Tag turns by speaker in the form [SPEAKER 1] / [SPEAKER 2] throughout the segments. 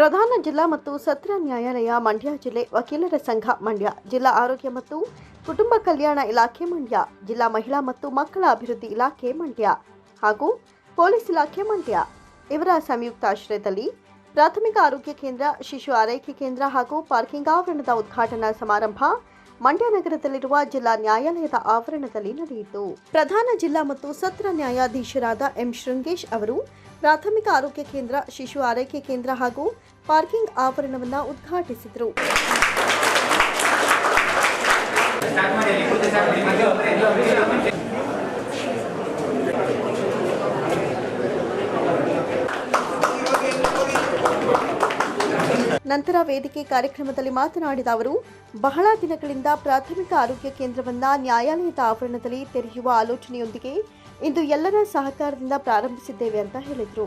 [SPEAKER 1] ಪ್ರಧಾನ ಜಿಲ್ಲಾ ಮತ್ತು ಸತ್ರ ನ್ಯಾಯಾಲಯ, ಮಂಡ್ಯ ಜಿಲ್ಲೆ ವಕೀಲರ ಸಂಘ, ಮಂಡ್ಯ ಜಿಲ್ಲಾ ಆರೋಗ್ಯ ಮತ್ತು ಕುಟುಂಬ ಕಲ್ಯಾಣ ಇಲಾಖೆ, ಮಂಡ್ಯ ಜಿಲ್ಲಾ ಮಹಿಳಾ ಮತ್ತು ಮಕ್ಕಳ ಅಭಿವೃದ್ಧಿ ಇಲಾಖೆ, ಮಂಡ್ಯ ಹಾಗೂ ಪೊಲೀಸ್ ಇಲಾಖೆ, ಮಂಡ್ಯ. ಇವರ ಸಂಯುಕ್ತ ಆಶ್ರಯದಲ್ಲಿ ಪ್ರಾಥಮಿಕ ಆರೋಗ್ಯ ಕೇಂದ್ರ, ಶಿಶು ಆರೈಕೆ ಕೇಂದ್ರ ಹಾಗೂ ಪಾರ್ಕಿಂಗ್ ಆವರಣದ ಉದ್ಘಾಟನಾ ಸಮಾರಂಭ ಮಂಡ್ಯ ನಗರದಲ್ಲಿರುವ ಜಿಲ್ಲಾ ನ್ಯಾಯಾಲಯದ ಆವರಣದಲ್ಲಿ ನಡೆಯಿತು. ಪ್ರಧಾನ ಜಿಲ್ಲಾ ಮತ್ತು ಸತ್ರ ನ್ಯಾಯಾಧೀಶರಾದ ಎಂ ಶೃಂಗೇಶ್ ಅವರು ಪ್ರಾಥಮಿಕ ಆರೋಗ್ಯ ಕೇಂದ್ರ, ಶಿಶು ಆರೈಕೆ ಕೇಂದ್ರ ಹಾಗೂ ಪಾರ್ಕಿಂಗ್ ಆವರಣವನ್ನು ಉದ್ಘಾಟಿಸಿದರು. ನಂತರ ವೇದಿಕೆ ಕಾರ್ಯಕ್ರಮದಲ್ಲಿ ಮಾತನಾಡಿದ ಅವರು, ಬಹಳ ದಿನಗಳಿಂದ ಪ್ರಾಥಮಿಕ ಆರೋಗ್ಯ ಕೇಂದ್ರವನ್ನು ನ್ಯಾಯಾಲಯದ ಆವರಣದಲ್ಲಿ ತೆರೆಯುವ ಆಲೋಚನೆಯೊಂದಿಗೆ ಇಂದು ಎಲ್ಲರ ಸಹಕಾರದಿಂದ ಪ್ರಾರಂಭಿಸಿದ್ದೇವೆ ಅಂತ ಹೇಳಿದರು.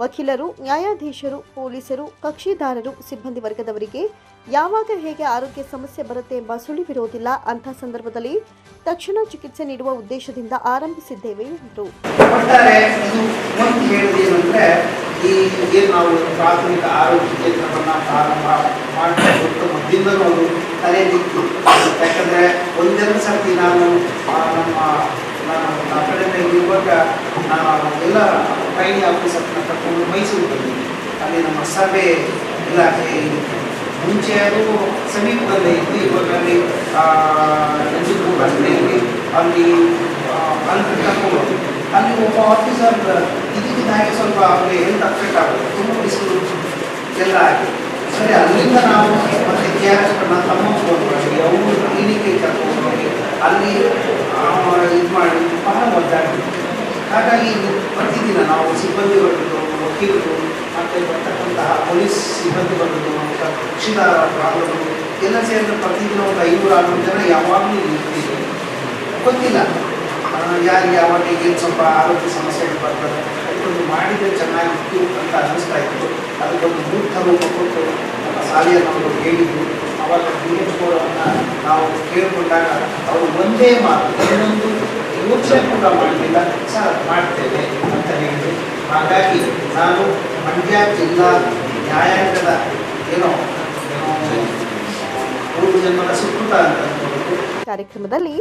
[SPEAKER 1] ವಕೀಲರು, ನ್ಯಾಯಾಧೀಶರು, ಪೊಲೀಸರು, ಕಕ್ಷಿದಾರರು, ಸಿಬ್ಬಂದಿ ವರ್ಗದವರಿಗೆ ಯಾವಾಗ ಹೇಗೆ ಆರೋಗ್ಯ ಸಮಸ್ಯೆ ಬರುತ್ತೆ ಎಂಬ ಸುಳಿವಿರೋದಿಲ್ಲ ಅಂಥ ಸಂದರ್ಭದಲ್ಲಿ ತಕ್ಷಣ ಚಿಕಿತ್ಸೆ ನೀಡುವ ಉದ್ದೇಶದಿಂದ ಆರಂಭಿಸಿದ್ದೇವೆ ಎಂದರು.
[SPEAKER 2] ಒಟ್ಟಾರೆ ಇದು ಒಂದು ಈ ಏನು ನಾವು ಪ್ರಾಥಮಿಕ ಆರೋಗ್ಯ ಕೇಂದ್ರವನ್ನು ಪ್ರಾರಂಭ ಮಾಡಿಕೊಂಡು ಮೊದಲಿಂದಲೂ ಅದು ತಲೆಯಲ್ಲಿತ್ತು ಯಾಕಂದರೆ ಒಂದೆರಡು ಸರ್ತಿ ನಾನು ನಮ್ಮ, ನಾನು ಅಕಾಡೆಮಿಯಲ್ಲಿ ಇರುವಾಗ ನಾನು ಎಲ್ಲ ಟ್ರೈನಿಂಗ್ ಆಫೀಸರ್ನ ಕರ್ಕೊಂಡು ಮೈಸೂರು ಬಂದಿದ್ದೆ ಅಲ್ಲಿ ನಮ್ಮ ಸಭೆ ಇಲಾಖೆ. ಮುಂಚೆ ಅದು ಸಮೀಪದಲ್ಲೇ ಇತ್ತು, ಇವಾಗ ಅಲ್ಲಿ ನಂಜನಗೂಡು ಅಲ್ಲಿ ಅಲ್ಲಿ ಅಲ್ಲಿ ಕರ್ಕೊಂಡು. ಅಲ್ಲಿ ಒಬ್ಬ ಆಫೀಸರ್ ಇದಕ್ಕಿದ್ದಾಗೆ ಸ್ವಲ್ಪ ಅವ್ರಿಗೆ ಹೆಲ್ತ್ ಅಫೆಕ್ಟ್ ಆಗುತ್ತೆ ತುಂಬ ಬಿಸಿಲು ಎಲ್ಲ ಆಗಿ ಸರಿ, ಅಲ್ಲಿಂದ ನಾವು ಮತ್ತೆ ಕೆ ಆರ್ ಎಸ್ ತಮ್ಮ ಹೋಗಿ ಅವರು ಕ್ಲಿನಿಕ್ ಕರ್ಕೊಂಡು ಅಲ್ಲಿ ಇದು ಮಾಡಿ ಬಹಳ ಒದ್ದಾಡಿದ್ವಿ ಹಾಗಾಗಿ ಪ್ರತಿದಿನ ನಾವು ಸಿಬ್ಬಂದಿ ವರ್ಗದವರು ವಕೀಲರು ಮತ್ತೆ ಬರ್ತಕ್ಕಂತಹ ಪೊಲೀಸ್ ಸಿಬ್ಬಂದಿ ವರ್ಗದವರು ಮತ್ತು ಕಕ್ಷಿದಾರ ಪ್ರಾಬ್ಲಮ್ ಎಲ್ಲ ಸೇರಿದ್ರೆ ಪ್ರತಿದಿನ ಒಂದು ಐನೂರು, ಆರುನೂರು ಜನ ಯಾವಾಗಲೂ ಇರ್ತೀವಿ. ಗೊತ್ತಿಲ್ಲ. ಯಾರಿಗೆ ಯಾವಾಗ ಏನು ಸ್ವಲ್ಪ ಆರೋಗ್ಯ ಸಮಸ್ಯೆಗಳು ಬರ್ತದೆ ಅದಕ್ಕೊಂದು ಮಾಡಿದರೆ ಚೆನ್ನಾಗಿತ್ತು ಅಂತ ಅನ್ನಿಸ್ತಾ ಇತ್ತು. ಅದಕ್ಕೊಂದು ಮೂರ್ತ ರೂಪ ಕೊಟ್ಟು ನಮ್ಮ ಶಾಲೆಯ ನಮಗೆ ಹೇಳಿದ್ರು. ಅವಾಗ ಡಿ ಎಚ್ ಅವರನ್ನು ನಾವು ಕೇಳಿಕೊಂಡಾಗ ಅವರು ಒಂದೇ ಮಾತು ಇನ್ನೊಂದು ಯೋಚನೆ ಕೂಡ ಮಾಡಲಿಲ್ಲ ಸರ್ ಮಾಡ್ತೇವೆ ಅಂತ ಹೇಳಿದರು. ಹಾಗಾಗಿ ನಾನು ಮಂಡ್ಯ ಜಿಲ್ಲಾ ನ್ಯಾಯಾಂಗದ ಏನೋ ಏನೋ ಪೂರ್ವ ಜನ್ಮದ ಸುಕೃತ ಅಂತ
[SPEAKER 1] ಕಾರ್ಯಕ್ರಮದಲ್ಲಿ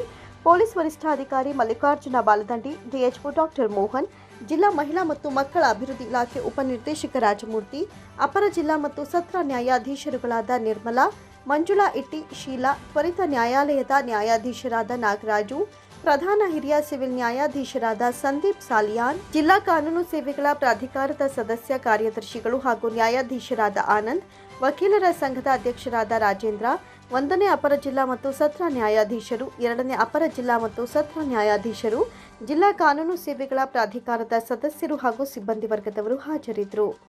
[SPEAKER 1] పోలీస్ వరిష్టాధికారి మల్లికార్జున బాలదండి డిహెచ్ఓ డాక్టర్ మోహన్ ಜಿಲ್ಲಾ ಮಹಿಳಾ ಮತ್ತು ಮಕ್ಕಳ ಅಭಿವೃದ್ಧಿ ಇಲಾಖೆ ಉಪನಿರ್ದೇಶಕ ರಾಜಮೂರ್ತಿ, ಅಪರ ಜಿಲ್ಲಾ ಮತ್ತು ಸತ್ರ ನ್ಯಾಯಾಧೀಶರುಗಳಾದ ನಿರ್ಮಲಾ, ಮಂಜುಳಾ ಇಟ್ಟಿ, ಶೀಲಾ, ತ್ವರಿತ ನ್ಯಾಯಾಲಯದ ನ್ಯಾಯಾಧೀಶರಾದ ನಾಗರಾಜು, ಪ್ರಧಾನ ಹಿರಿಯ ಸಿವಿಲ್ ನ್ಯಾಯಾಧೀಶರಾದ ಸಂದೀಪ್ ಸಾಲಿಯಾನ್, ಜಿಲ್ಲಾ ಕಾನೂನು ಸೇವೆಗಳ ಪ್ರಾಧಿಕಾರದ ಸದಸ್ಯ ಕಾರ್ಯದರ್ಶಿಗಳು ಹಾಗೂ ನ್ಯಾಯಾಧೀಶರಾದ ಆನಂದ್, ವಕೀಲರ ಸಂಘದ ಅಧ್ಯಕ್ಷರಾದ ರಾಜೇಂದ್ರ, ಒಂದನೇ ಅಪರ ಜಿಲ್ಲಾ ಮತ್ತು ಸತ್ರ ನ್ಯಾಯಾಧೀಶರು, ಎರಡನೇ ಅಪರ ಜಿಲ್ಲಾ ಮತ್ತು ಸತ್ರ ನ್ಯಾಯಾಧೀಶರು ಜಿಲ್ಲಾ ಕಾನೂನು ಸೇವೆಗಳ ಪ್ರಾಧಿಕಾರದ ಸದಸ್ಯರು ಹಾಗೂ ಸಿಬ್ಬಂದಿ ವರ್ಗದವರು ಹಾಜರಿದ್ದರು.